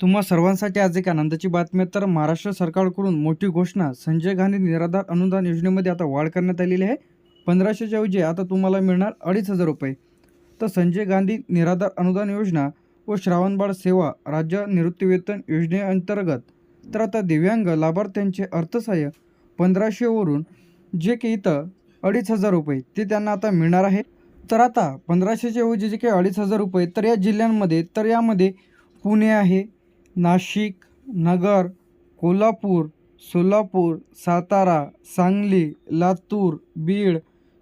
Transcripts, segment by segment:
तुम्हा सर्वांसाठी आज एक आनंदाची बातमी तर महाराष्ट्र सरकारकडून मोठी घोषणा संजय गांधी निराधार अनुदान योजनेमध्ये आता वाढ करण्यात आलेली आहे. पंधराशेच्या ऐवजी आता तुम्हाला मिळणार अडीच हजार रुपये. तर संजय गांधी निराधार अनुदान योजना व श्रावणबाळ सेवा राज्य निवृत्तीवेतन योजनेअंतर्गत तर आता दिव्यांग लाभार्थ्यांचे अर्थसहाय्य पंधराशेवरून जे की इथं अडीच हजार रुपये ते त्यांना आता मिळणार आहे. तर आता पंधराशेच्या ऐवजी जे काही अडीच हजार रुपये तर या जिल्ह्यांमध्ये तर यामध्ये पुणे आहे नाशिक नगर कोल्हापूर सोलापूर सातारा सांगली लातूर बीड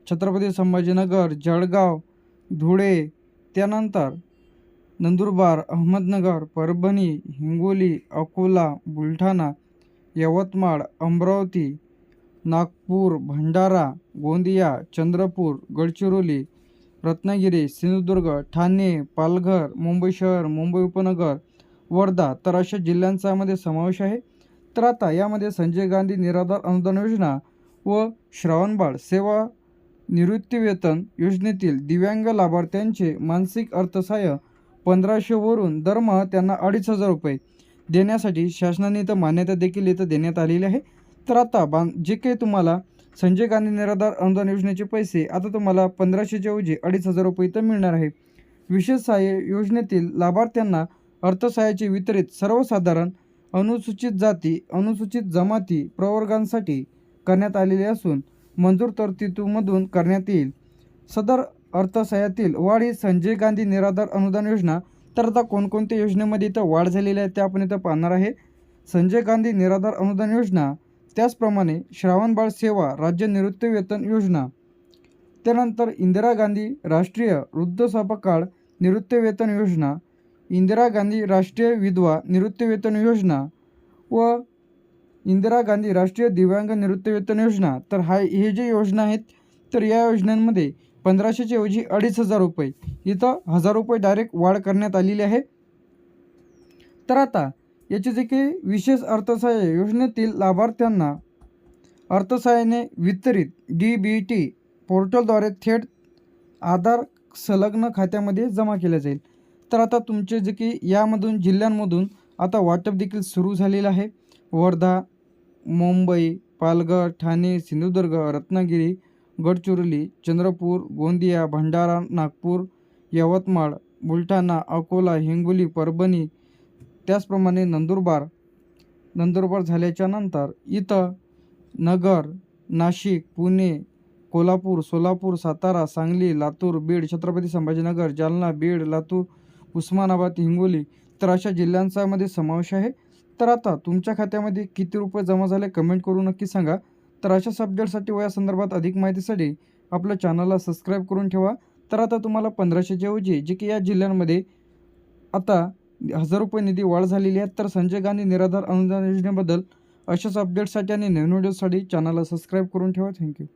छत्रपती संभाजीनगर जळगाव धुळे त्यानंतर नंदुरबार अहमदनगर परभणी हिंगोली अकोला बुलढाणा यवतमाळ अमरावती नागपूर भंडारा गोंदिया चंद्रपूर गडचिरोली रत्नागिरी सिंधुदुर्ग ठाणे पालघर मुंबई शहर मुंबई उपनगर वर्धा तर अशा जिल्ह्यांचा यामध्ये समावेश आहे. तर आता यामध्ये संजय गांधी निराधार अनुदान योजना व श्रावणबाळ सेवा निवृत्तीवेतन योजनेतील दिव्यांग लाभार्थ्यांचे मानसिक अर्थसहाय्य पंधराशेवरून दरमहा त्यांना अडीच हजार रुपये देण्यासाठी शासनाने इथं मान्यता देखील इथं देण्यात आलेली आहे. तर आता बां जे काही तुम्हाला संजय गांधी निराधार अनुदान योजनेचे पैसे आता तुम्हाला पंधराशेच्या ऐवजी अडीच हजार रुपये इथं मिळणार आहे. विशेष सहाय्य योजनेतील लाभार्थ्यांना अर्थसहाय्याचे वितरित सर्वसाधारण अनुसूचित जाती अनुसूचित जमाती प्रवर्गांसाठी करण्यात आलेले असून मंजूर तरतुदीमधून करण्यात येईल. सदर अर्थसहाय्यातील वाढ ही संजय गांधी निराधार अनुदान योजना तर आता कोणकोणत्या योजनेमध्ये इथं वाढ झालेली आहे ते आपण इथं पाहणार आहे. संजय गांधी निराधार अनुदान योजना त्याचप्रमाणे श्रावणबाळ सेवा राज्य निवृत्तीवेतन योजना त्यानंतर इंदिरा गांधी राष्ट्रीय वृद्ध वृद्धापकाळ निवृत्तीवेतन योजना इंदिरा गांधी राष्ट्रीय विधवा निवृत्तीवेतन योजना व इंदिरा गांधी राष्ट्रीय दिव्यांग निवृत्तीवेतन योजना. तर हा हे जे योजना आहेत तर या योजनांमध्ये पंधराशेच्या ऐवजी अडीच हजार रुपये इथं हजार रुपये डायरेक्ट वाढ करण्यात आलेली आहे. तर आता याचे जे काही विशेष अर्थसहाय्य योजनेतील लाभार्थ्यांना अर्थसहाय्याने वितरित डी बी टी पोर्टलद्वारे थेट आधार संलग्न खात्यामध्ये जमा केल्या जाईल. तर आता तुमचे जे की यामधून जिल्ह्यांमधून आता वाटप देखील सुरू झालेलं आहे. वर्धा मुंबई पालघर ठाणे सिंधुदुर्ग रत्नागिरी गडचिरोली चंद्रपूर गोंदिया भंडारा नागपूर यवतमाळ बुलढाणा अकोला हिंगोली परभणी त्याचप्रमाणे नंदुरबार. नंदुरबार झाल्याच्यानंतर इथं नगर नाशिक पुणे कोल्हापूर सोलापूर सातारा सांगली लातूर बीड छत्रपती संभाजीनगर जालना बीड लातूर उस्मानाबाद हिंगोली तर अशा जिल्ह्यांचामध्ये समावेश आहे. तर आता तुमच्या खात्यामध्ये किती रुपये जमा झाले कमेंट करून नक्की सांगा. तर अशा सब्जेक्टसाठी व या संदर्भात अधिक माहितीसाठी आपल्या चॅनलला सबस्क्राईब करून ठेवा. तर आता तुम्हाला पंधराशेच्या ऐवजी जे की या जिल्ह्यांमध्ये आता हजार रुपये निधी वाढ झालेली आहे. तर संजय गांधी निराधार अनुदान योजनेबद्दल अशाच अपडेट्ससाठी आणि नवीन व्हिडिओसाठी चॅनलला सबस्क्राईब करून ठेवा. थँक्यू